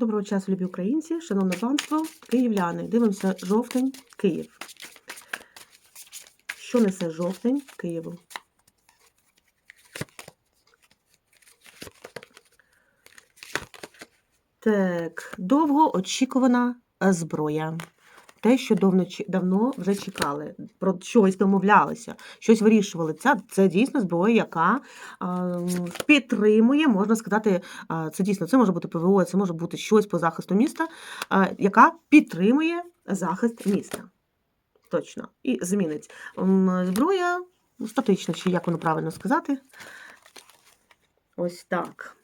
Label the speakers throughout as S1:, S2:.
S1: Доброго часу, любі українці, шановне панство, київляни. Дивимося жовтень, Київ. Що несе жовтень Києву? Так, довго очікувана зброя. Те, що давно, давно вже чекали, про щось домовлялися, щось вирішували. Це, це дійсно зброя, яка підтримує, можна сказати, це дійсно це може бути ПВО, це може бути щось по захисту міста, яка підтримує захист міста. Точно. І змінить. Зброя статична, чи як воно правильно сказати. Ось так.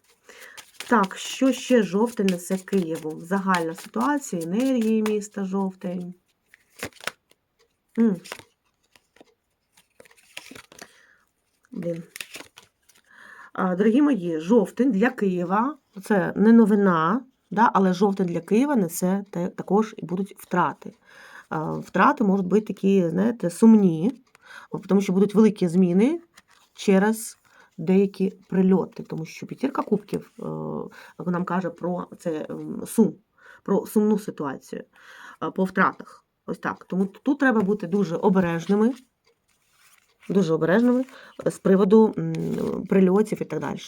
S1: Так, що ще жовтень несе Києву? Загальна ситуація, енергії міста жовтень. Блін. Дорогі мої, жовтень для Києва це не новина, да, але жовтень для Києва несе також і будуть втрати. Втрати можуть бути такі, знаєте, сумні, тому що будуть великі зміни через деякі прильоти, тому що п'ятірка кубків е, нам каже про це сум, про сумну ситуацію е, по втратах. Ось так. Тому тут треба бути дуже обережними, дуже обережними е, з приводу прильотів і так далі.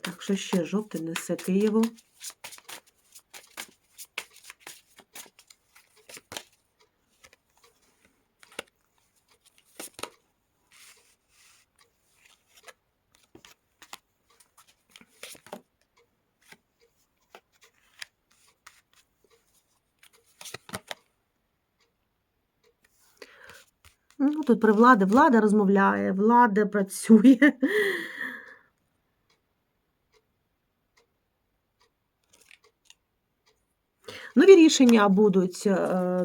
S1: Так, що ще жовтий несе Києву? Ну, тут при влади влада розмовляє, влада працює. Нові рішення будуть, е,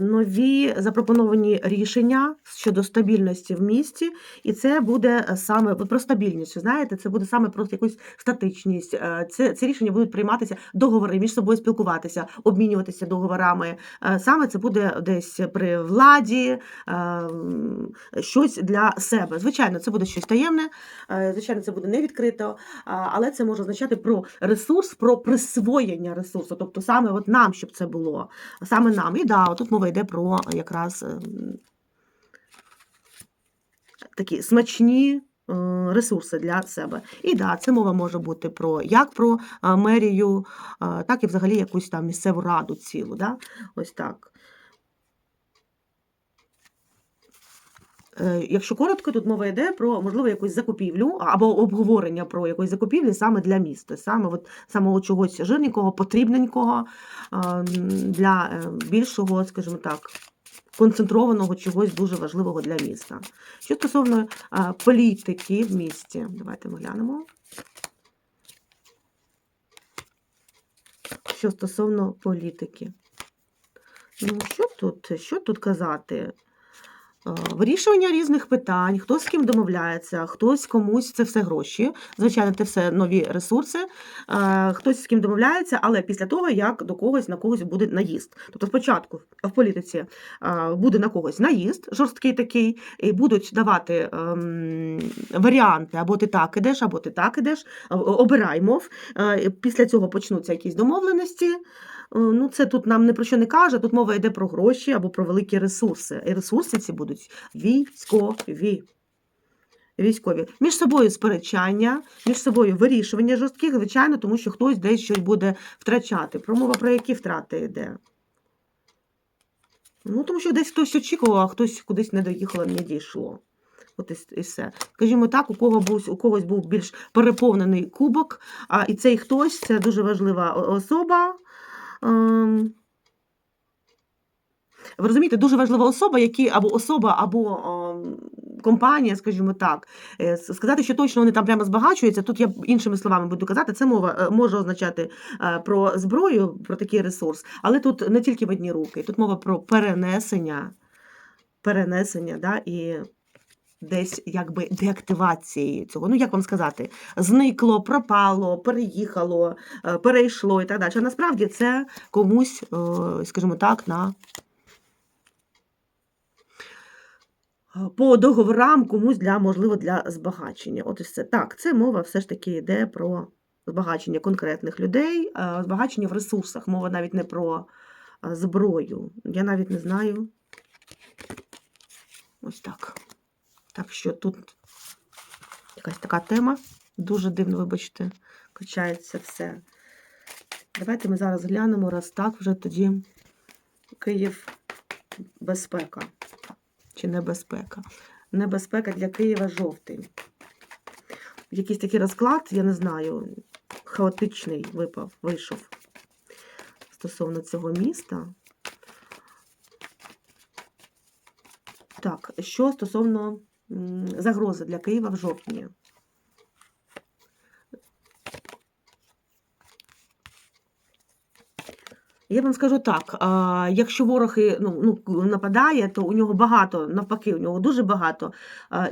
S1: нові запропоновані рішення щодо стабільності в місті, і це буде саме про стабільність. Знаєте, це буде саме про якусь статичність. Е, Це ці рішення будуть прийматися договори між собою спілкуватися, обмінюватися договорами. Е, Саме це буде десь при владі, щось для себе. Звичайно, це буде щось таємне, звичайно, це буде не відкрито, але це може означати про ресурс, про присвоєння ресурсу, тобто саме от нам, щоб це було, саме нам. І да, тут мова йде про якраз ем, такі смачні. е, Ресурси для себе. І да, це мова може бути про як про мерію, так і взагалі якусь там місцеву раду цілу. Да? Ось так. Якщо коротко, тут мова йде про можливо якусь закупівлю або обговорення про якусь закупівлі саме для міста, саме от самого чогось жирненького, потрібненького для е, більшого, скажімо так, концентрованого чогось дуже важливого для міста. Що стосовно політики в місті, давайте ми глянемо. Що стосовно політики. Ну, що тут, що тут казати? Е, Вирішування різних питань, хто з ким домовляється, хтось комусь це все гроші. Звичайно, це все нові ресурси. Е, Хтось з ким домовляється, але після того, як до когось на когось буде наїзд. Тобто, спочатку в політиці е, буде на когось наїзд, жорсткий такий, і будуть давати ем, варіанти: або ти так ідеш, або ти так ідеш, обирай мов. Після цього почнуться якісь домовленості. Е, Ну, це тут нам не про що не каже, тут мова йде про гроші або про великі ресурси. І ресурси ці будуть військові. Військові. Між собою сперечання, між собою вирішування жорстких, звичайно, тому що хтось десь щось буде втрачати. Промова про які втрати йде? Ну, тому що десь хтось очікував, а хтось кудись не доїхало, не дійшло. От і, і все. Скажімо так, у кого був у когось був більш переповнений кубок, а і цей хтось це дуже важлива особа. Ем, Ви розумієте, дуже важлива особа, які або особа, або ем, компанія, скажімо так. Е, Сказати, що точно вони там прямо збагачуються, тут я іншими словами буду казати, це мова е, може означати е, про зброю, про такий ресурс, але тут не тільки в одні руки, тут мова про перенесення, перенесення, да, і десь якби деактивації цього. Ну, як вам сказати, зникло, пропало, переїхало, е, перейшло і так далі. А насправді це комусь, е, скажімо так, на по договорам комусь для, можливо, для збагачення. От і все. Так, це мова все ж таки йде про збагачення конкретних людей, е, збагачення в ресурсах. Мова навіть не про е, зброю. Я навіть не знаю. Ось так. Так що тут якась така тема. Дуже дивно, вибачте, качається все. Давайте ми зараз глянемо, раз так вже тоді Київ безпека чи небезпека. Небезпека для Києва жовтий. Якийсь такий розклад, я не знаю, хаотичний випав, вийшов стосовно цього міста. Так, що стосовно м, загрози для Києва в жовтні? Я вам скажу так: а, якщо ворог ну, ну, нападає, то у нього багато, навпаки, у нього дуже багато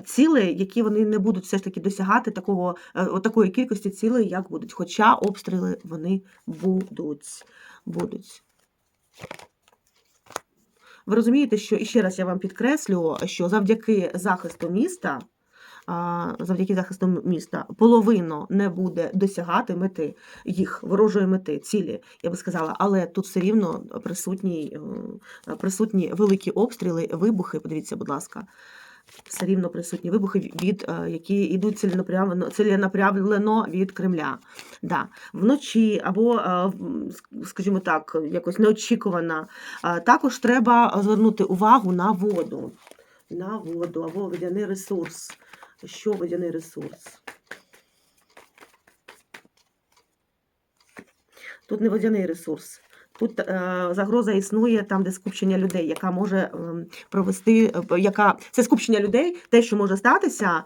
S1: цілей, які вони не будуть все ж таки досягати такого, е, такої кількості цілей, як будуть. Хоча обстріли вони будуть. будуть. Ви розумієте, що і ще раз я вам підкреслю, що завдяки захисту міста, завдяки захисту міста, половину не буде досягати мети їх ворожої мети, цілі, я би сказала, але тут все рівно присутні, е, присутні великі обстріли, вибухи. Подивіться, будь ласка. Все рівно присутні вибухи, від, е, які йдуть ціленаправлено від Кремля. Да. Вночі або, е, скажімо так, якось неочікувано. Е, Також треба звернути увагу на воду. На воду або водяний ресурс. Що водяний ресурс? Тут не водяний ресурс. Тут е, загроза існує там, де скупчення людей, яка може ем, провести, е, яка це скупчення людей, те, що може статися,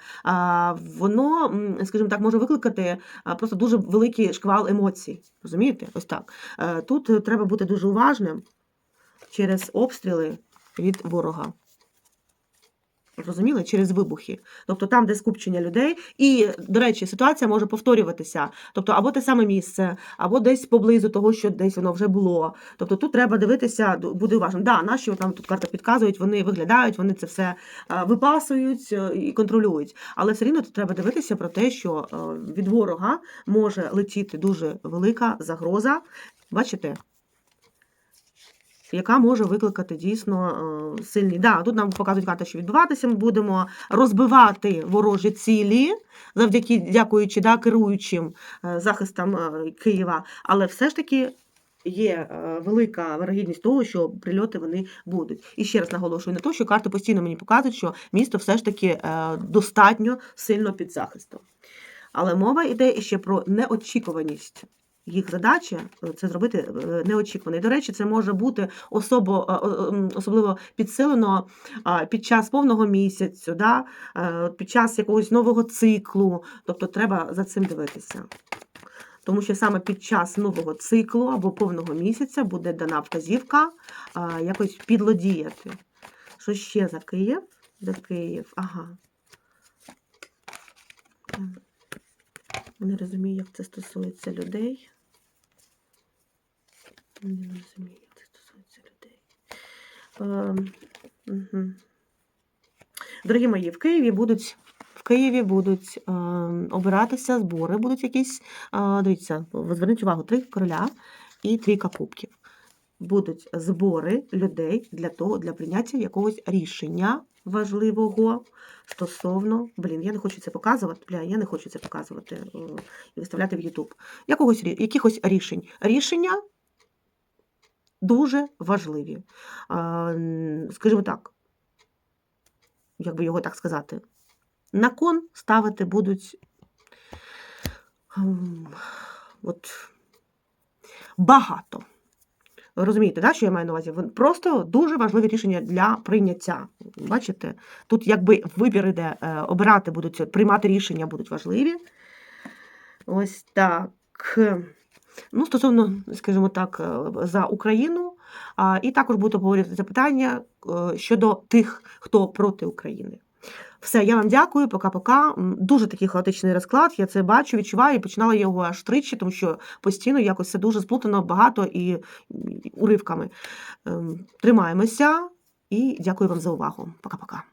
S1: воно, скажімо так, може викликати а, просто дуже великий шквал емоцій. Розумієте? Ось так. Е, тут е, треба бути дуже уважним через обстріли від ворога. Розуміли? Через вибухи. Тобто там, де скупчення людей. І, до речі, ситуація може повторюватися. Тобто, або те саме місце, або десь поблизу того, що десь воно вже було. Тобто тут треба дивитися, бути уважним. Да, наші там тут карта підказують, вони виглядають, вони це все випасують е, і контролюють. Але все рівно тут треба дивитися про те, що е, від ворога може летіти дуже велика загроза. Бачите? Яка може викликати дійсно е, сильні. Да, тут нам показують карти, що відбуватися. Ми будемо розбивати ворожі цілі, завдяки дякуючи да, керуючим е, захистам е, Києва. Але все ж таки є велика вирогідність того, що прильоти вони будуть. І ще раз наголошую на те, що карти постійно мені показують, що місто все ж таки достатньо сильно під захистом. Але мова йде іще про неочікуваність. Їх задача е, це зробити е, неочікувано. І, до речі, це може бути особо, е, особливо підсилено під час повного місяцю, да? під час якогось нового циклу. Тобто треба за цим дивитися. Тому що саме під час нового циклу або повного місяця буде дана вказівка якось підлодіяти. Що ще за Київ? За Київ, ага. Не розумію, як це стосується людей. Не розумію, як це стосується людей. Дорогі мої, в Києві будуть. В Києві будуть е, обиратися збори, будуть якісь. Е, дивіться, зверніть увагу, три короля і трійка кубків. Будуть збори людей для того, для прийняття якогось рішення важливого стосовно. Блін, я не хочу це показувати. Бля, я не хочу це показувати е, і виставляти в YouTube. Якогось якихось рішень. Рішення дуже важливі. Скажімо так, як би його так сказати, на кон ставити будуть ем, от, багато. Розумієте, да, що я маю на увазі? Просто дуже важливі рішення для прийняття. Бачите? Тут якби вибір іде, е, обирати будуть, приймати рішення будуть важливі. Ось так. Ну, стосовно, скажімо так, е, за Україну, і також буду обговорювати запитання е, щодо тих, хто проти України. Все, я вам дякую, пока-пока. Дуже такий хаотичний розклад. Я це бачу, відчуваю і починала його аж тричі, тому що постійно якось це дуже сплутано багато і і уривками. Ем, Тримаємося і дякую вам за увагу. Пока-пока.